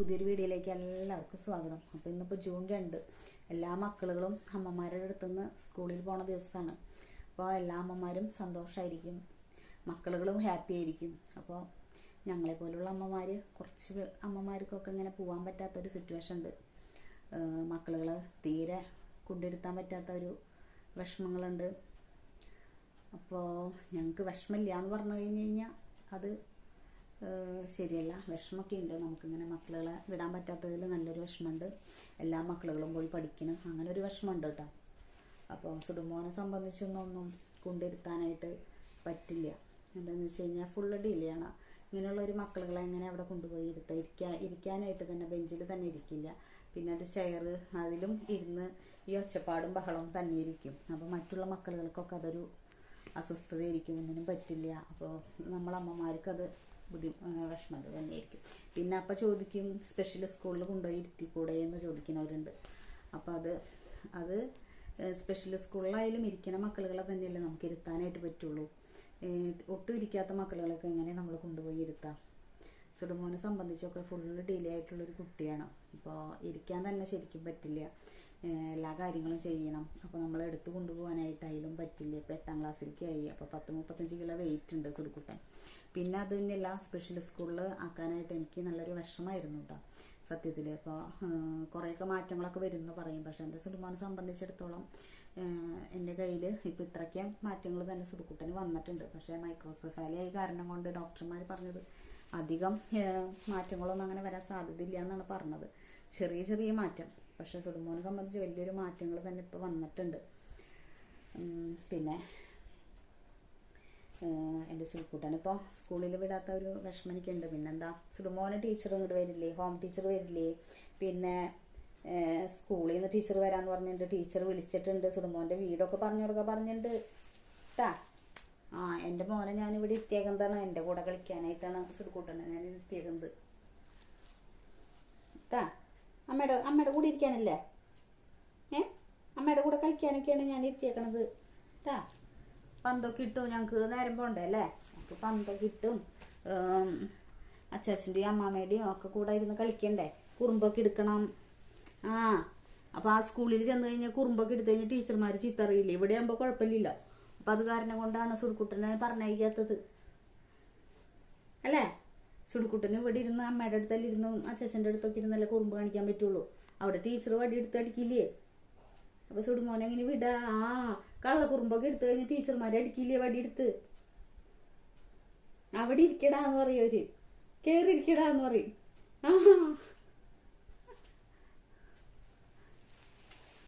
പുതിയൊരു വീഡിയോയിലേക്ക് എല്ലാവർക്കും സ്വാഗതം. അപ്പോൾ ഇന്നിപ്പോൾ ജൂൺ രണ്ട്. എല്ലാ മക്കളുകളും അമ്മമാരുടെ അടുത്തുനിന്ന് സ്കൂളിൽ പോണ ദിവസമാണ്. അപ്പോൾ എല്ലാ അമ്മമാരും സന്തോഷമായിരിക്കും മക്കളുകളും ഹാപ്പി ആയിരിക്കും. അപ്പോൾ ഞങ്ങളെ പോലുള്ള അമ്മമാർ കുറച്ച് അമ്മമാർക്കൊക്കെ ഇങ്ങനെ പോകാൻ പറ്റാത്തൊരു സിറ്റുവേഷൻ ഉണ്ട്. മക്കളുകൾ തീരെ കൊണ്ടിരുത്താൻ പറ്റാത്ത ഒരു വിഷമങ്ങളുണ്ട്. അപ്പോൾ ഞങ്ങൾക്ക് വിഷമില്ല എന്ന് പറഞ്ഞു കഴിഞ്ഞു കഴിഞ്ഞാൽ അത് ശരിയല്ല. വിഷമമൊക്കെ ഉണ്ട് നമുക്കിങ്ങനെ മക്കളെ വിടാൻ പറ്റാത്തതിൽ നല്ലൊരു വിഷമമുണ്ട്. എല്ലാ മക്കളുകളും പോയി പഠിക്കണം. അങ്ങനെ ഒരു വിഷമമുണ്ട് കേട്ടോ. അപ്പോൾ സുടുമോനെ സംബന്ധിച്ചൊന്നും കൊണ്ടിരുത്താനായിട്ട് പറ്റില്ല. എന്താണെന്ന് വെച്ച് കഴിഞ്ഞാൽ ഫുള്ള് ഡിലേയാണ് ഇങ്ങനെയുള്ള ഒരു മക്കളെ എങ്ങനെ അവിടെ കൊണ്ടുപോയി ഇരുത്തുക ഇരിക്കാൻ ഇരിക്കാനായിട്ട് തന്നെ ബെഞ്ചിൽ തന്നെ ഇരിക്കില്ല. പിന്നെ ഒരു ചെയർ അതിലും ഇരുന്ന് ഈ ഒച്ചപ്പാടും ബഹളവും തന്നെ ഇരിക്കും. അപ്പോൾ മറ്റുള്ള മക്കളുകൾക്കൊക്കെ അതൊരു അസ്വസ്ഥതയായിരിക്കും. ഒന്നിനും പറ്റില്ല. അപ്പോൾ നമ്മളമ്മമാർക്കത് ബുദ്ധി വിഷമത തന്നെയായിരിക്കും. പിന്നെ അപ്പം ചോദിക്കും സ്പെഷ്യൽ സ്കൂളിൽ കൊണ്ടുപോയി ഇരുത്തിക്കൂടെ എന്ന് ചോദിക്കുന്നവരുണ്ട്. അപ്പോൾ അത് അത് സ്പെഷ്യൽ സ്കൂളിലായാലും ഇരിക്കണ മക്കളുകളെ തന്നെയല്ലേ നമുക്ക് ഇരുത്താനായിട്ട് പറ്റുള്ളൂ. ഒട്ടും ഇരിക്കാത്ത മക്കളുകളൊക്കെ എങ്ങനെ നമ്മൾ കൊണ്ടുപോയി ഇരുത്താം? സുഡുമോനെ സംബന്ധിച്ചൊക്കെ ഫുള്ള് ഡിലേ ആയിട്ടുള്ളൊരു കുട്ടിയാണ്. അപ്പോൾ ഇരിക്കാൻ തന്നെ ശരിക്കും പറ്റില്ല. എല്ലാ കാര്യങ്ങളും ചെയ്യണം. അപ്പോൾ നമ്മൾ എടുത്ത് കൊണ്ടുപോകാനായിട്ടായാലും പറ്റില്ല. ഇപ്പോൾ എട്ടാം ക്ലാസ്സിലേക്ക് ആയി. അപ്പോൾ പത്ത് മുപ്പത്തഞ്ച് കിലോ വെയിറ്റ് ഉണ്ട് സുടുക്കുട്ടൻ. പിന്നെ അത് തന്നെയല്ല സ്പെഷ്യൽ സ്കൂളിൽ ആക്കാനായിട്ട് എനിക്ക് നല്ലൊരു വിഷമമായിരുന്നു കേട്ടോ സത്യത്തിൽ അപ്പോൾ കുറേയൊക്കെ മാറ്റങ്ങളൊക്കെ വരും എന്ന് പറയും. പക്ഷേ എന്റെ സുടുമോനെ സംബന്ധിച്ചിടത്തോളം എന്റെ കയ്യിൽ ഇപ്പോൾ ഇത്രയ്ക്കും മാറ്റങ്ങൾ തന്നെ സുടുക്കുട്ടന് വന്നിട്ടുണ്ട്. പക്ഷേ ആയ കാരണം കൊണ്ട് ഡോക്ടർമാർ പറഞ്ഞത് അധികം മാറ്റങ്ങളൊന്നും അങ്ങനെ വരാൻ സാധ്യതയില്ല എന്നാണ് പറഞ്ഞത്. ചെറിയ ചെറിയ മാറ്റം. പക്ഷേ സുഡുമോനെ സംബന്ധിച്ച് വലിയൊരു മാറ്റങ്ങൾ തന്നെ ഇപ്പോൾ വന്നിട്ടുണ്ട്. പിന്നെ എന്റെ സുൽക്കൂട്ടൻ ഇപ്പോൾ സ്കൂളിൽ വിടാത്ത ഒരു വിഷമം എനിക്കുണ്ട്. പിന്നെന്താ സുഡുമോനെ ടീച്ചർ ഇങ്ങോട്ട് വരില്ലേ ഹോം ടീച്ചർ വരില്ലേ പിന്നെ സ്കൂളിൽ നിന്ന് ടീച്ചർ വരാന്ന് പറഞ്ഞിട്ടുണ്ട് ടീച്ചർ വിളിച്ചിട്ടുണ്ട്. സുടുമോന്റെ വീടൊക്കെ പറഞ്ഞു കൊടുക്കാൻ പറഞ്ഞിട്ടുണ്ട്. കേട്ടാ ആ എന്റെ മോനെ ഞാൻ ഇവിടെ ഇരുത്തിയേക്കുന്നതാണ് എന്റെ കൂടെ കളിക്കാനായിട്ടാണ് സുഡുക്കൂട്ടനെ ഞാൻ ഇരുത്തിയേക്കുന്നത് കേട്ടാ അമ്മയുടെ അമ്മയുടെ കൂടെ ഇരിക്കാനല്ലേ? ഏ? അമ്മയുടെ കൂടെ കളിക്കാനൊക്കെയാണ് ഞാൻ ഇരുത്തിയേക്കണത്. കേട്ടാ പന്തൊക്കെ ഇട്ടു ഞങ്ങൾക്ക് നേരം പോണ്ടേ അല്ലേ? ഞങ്ങൾക്ക് പന്തൊക്കെ കിട്ടും അച്ചാച്ചന്റെയും അമ്മാമ്മയുടെയും ഒക്കെ കൂടെ ഇരുന്ന് കളിക്കണ്ടേ? കുറുമ്പൊക്കെ എടുക്കണം. ആ അപ്പോൾ ആ സ്കൂളിൽ ചെന്ന് കഴിഞ്ഞാൽ കുറുമ്പൊക്കെ എടുത്തു കഴിഞ്ഞാൽ ടീച്ചർമാർ ചീത്ത അറിയില്ല ഇവിടെ ആകുമ്പോൾ കുഴപ്പമില്ല അപ്പം അത് കാരണം കൊണ്ടാണ് സുൽക്കുട്ടനെ പറഞ്ഞയക്കാത്തത്. അല്ലേ? സുടുക്കുട്ടന് ഇവിടെ ഇരുന്ന് അമ്മയുടെ അടുത്തല്ല ഇരുന്ന് അച്ഛന്റെ അടുത്തൊക്കെ ഇരുന്നല്ലേ കുറുമ്പ് കാണിക്കാൻ പറ്റുള്ളൂ. അവിടെ ടീച്ചർ വടി എടുത്ത് അടിക്കില്ലേ? അപ്പൊ സുടുമോനെ അങ്ങനെ വിടാ. ആ കള്ളക്കുറുമ്പൊക്കെ എടുത്തു കഴിഞ്ഞ് ടീച്ചർമാരെ അടിക്കില്ലേ വടി എടുത്ത്? അവിടെ ഇരിക്കടാന്ന് പറയും അവർ. കേറി ഇരിക്കടാന്ന് പറയും. ആ